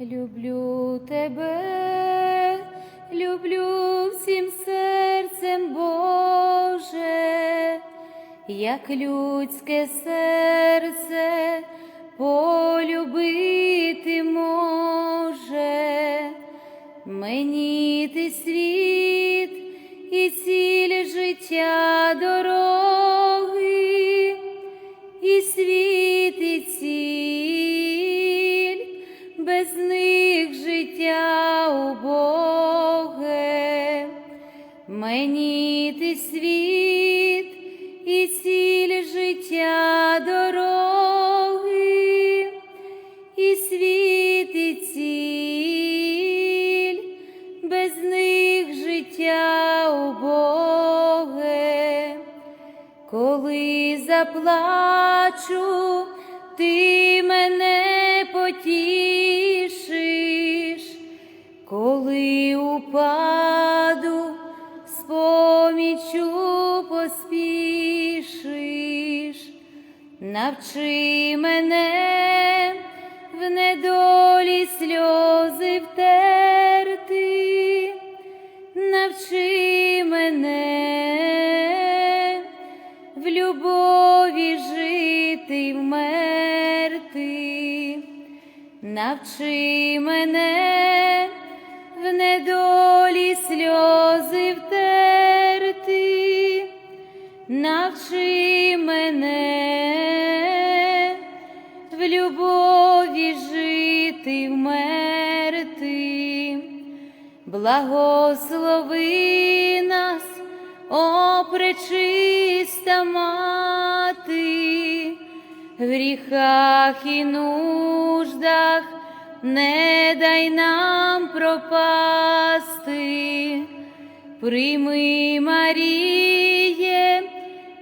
Люблю тебе, люблю всім серцем Боже, як людське серце полюбити може, мені ти світ і ціль життя дороги, Мені ти світ і ціль життя дороги, і світ і ціль, без них життя убоге. Коли заплачу, навчи мене в недолі сльози втерти, навчи мене в любові жити вмерти. Благослови нас, о пречиста мати, гріхах і нуждах не дай нам пропасти. Прийми, Маріє,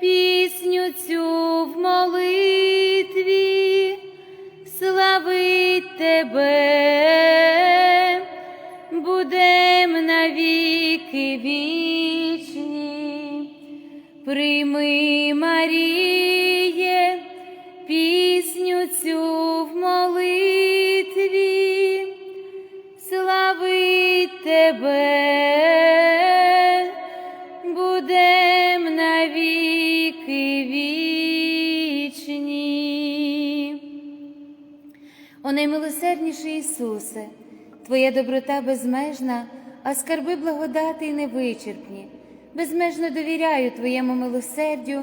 пісню цю в молитві, славить тебе, будем навіки вічні. Прийми, Маріє, пісню цю в молитві, славить тебе, будем навіки вічні. О наймилосердніший Ісусе, Твоя доброта безмежна, а скарби благодати невичерпні. Безмежно довіряю Твоєму милосердю,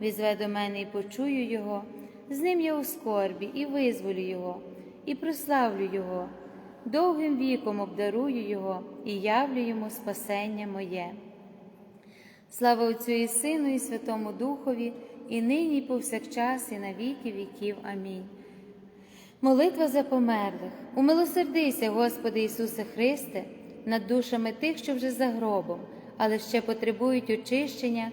візве до мене і почую його, з ним я у скорбі і визволю його, і прославлю його, довгим віком обдарую його і явлю йому спасення моє. Слава Отцю і Сину, і Святому Духові, і нині, і повсякчас, і на віки віків. Амінь. Молитва за померлих. Умилосердися, Господи Ісусе Христе, над душами тих, що вже за гробом, але ще потребують очищення,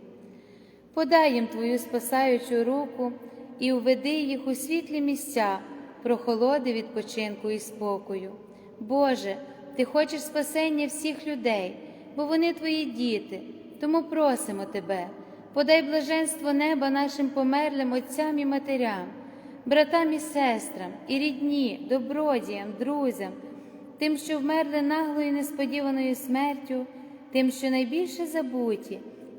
Подай їм Твою спасаючу руку і уведи їх у світлі місця, прохолоди відпочинку і спокою. Боже, Ти хочеш спасення всіх людей, бо вони Твої діти, тому просимо Тебе, подай блаженство неба нашим померлим отцям і матерям, братам і сестрам, і рідні, добродіям, друзям, тим, що вмерли наглою несподіваною смертю, тим, що найбільше забуті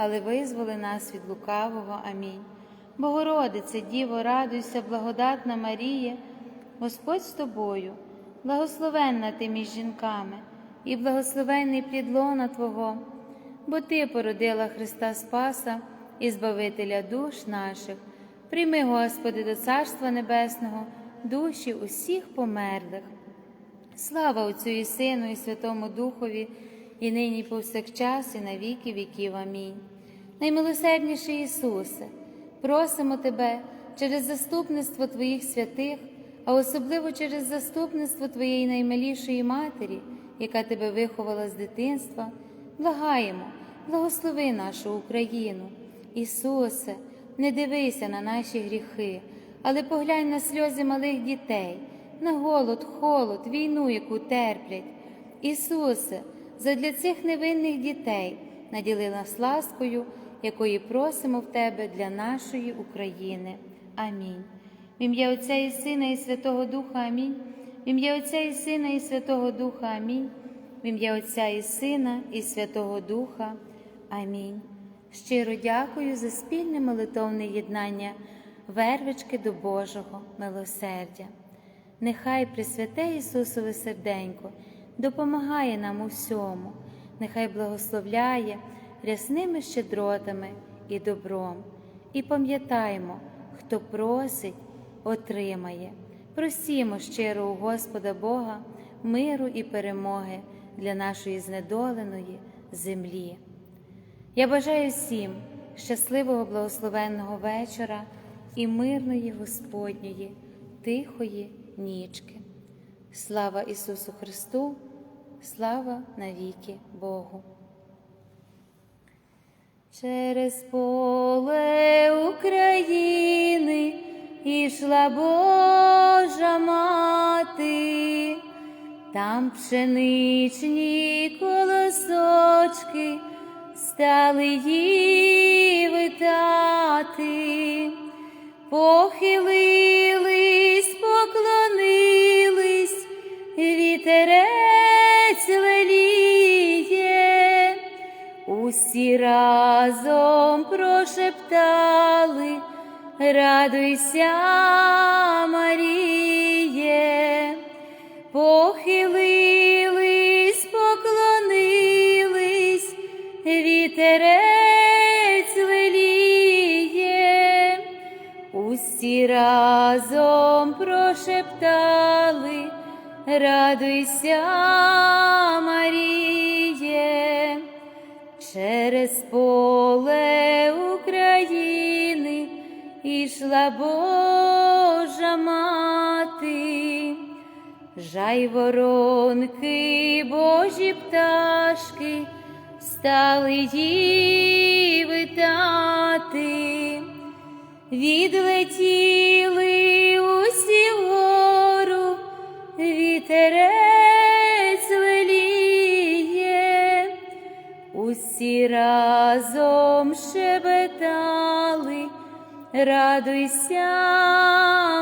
але визволи нас від лукавого. Амінь. Богородице, Діво, радуйся, благодатна Марія, Господь з тобою, благословенна ти між жінками, і благословенний плід лона Твого, бо Ти породила Христа Спаса і Збавителя душ наших. Прийми, Господи, до Царства Небесного, душі усіх померлих. Слава Отцю і Сину, і Святому Духові, і нині, і повсякчас, і на віки віків. Амінь. Наймилосердніший Ісусе, просимо Тебе через заступництво Твоїх святих, а особливо через заступництво Твоєї наймилішої Матері, яка Тебе виховала з дитинства, благаємо, благослови нашу Україну. Ісусе, не дивися на наші гріхи, але поглянь на сльози малих дітей, на голод, холод, війну, яку терплять. Ісусе, задля цих невинних дітей наділи нас ласкою, якої просимо в Тебе для нашої України. Амінь. В ім'я Отця і Сина, і Святого Духа Амінь. В ім'я Отця і Сина, і Святого Духа Амінь. В ім'я Отця і Сина, і Святого Духа. Амінь. Щиро дякую за спільне молитовне єднання вервички до Божого милосердя. Нехай Пресвяте Ісусове серденько допомагає нам у всьому, нехай благословляє рясними щедротами і добром. І пам'ятаймо, хто просить, отримає. Просімо щиро у Господа Бога миру і перемоги для нашої знедоленої землі. Я бажаю всім щасливого благословенного вечора і мирної Господньої, тихої нічки. Слава Ісусу Христу, слава навіки Богу. Через поле України ішла Божа мати, там пшеничні колосочки стали її витати, похилились, поклонились, вітерець усі разом прошептали, радуйся, Маріє, похилились, поклонились, вітерець веліє, усі разом прошептали, радуйся, Маріє, через поле України ішла Божа мати. Жайворонки, божі пташки, стали її витати, відлетіли усі вгору, вітерець усі разом шебетали, радуйся,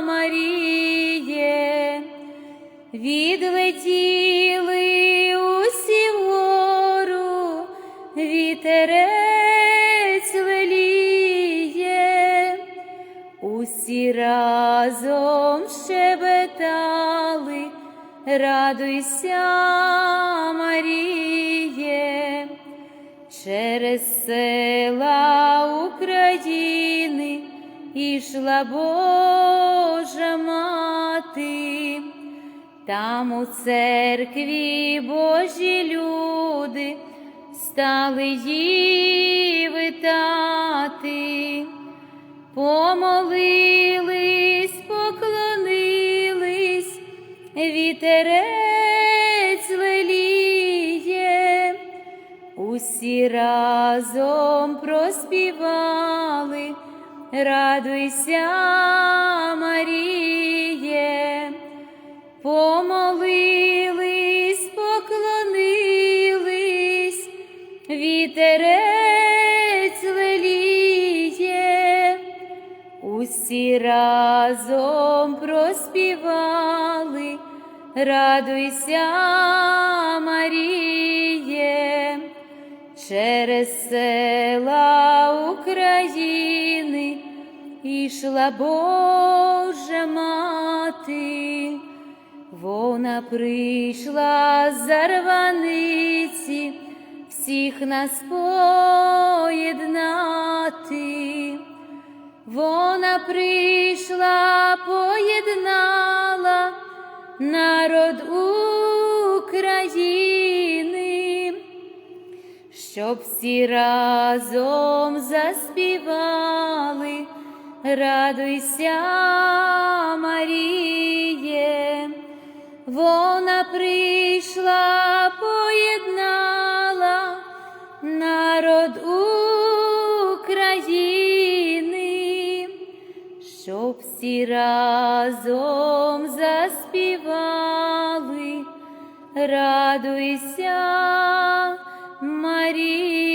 Маріє. Відлетіли усі вгору, вітерець веліє, усі разом щебетали, радуйся, Маріє, через села України ішла Божа мати. Там у церкві Божі люди стали її витати, помолились, поклонились, вітерець усі разом проспівали, радуйся, Маріє, помолились, поклонились, вітерець леліє, усі разом проспівали, радуйся, Маріє, через села України ішла Божа мати. Вона прийшла зарваниці, всіх нас поєднати. Вона прийшла, поєднала народ України, щоб всі разом заспівали, радуйся, Маріє, вона прийшла, поєднала народ України, щоб всі разом заспівали, радуйся. हरी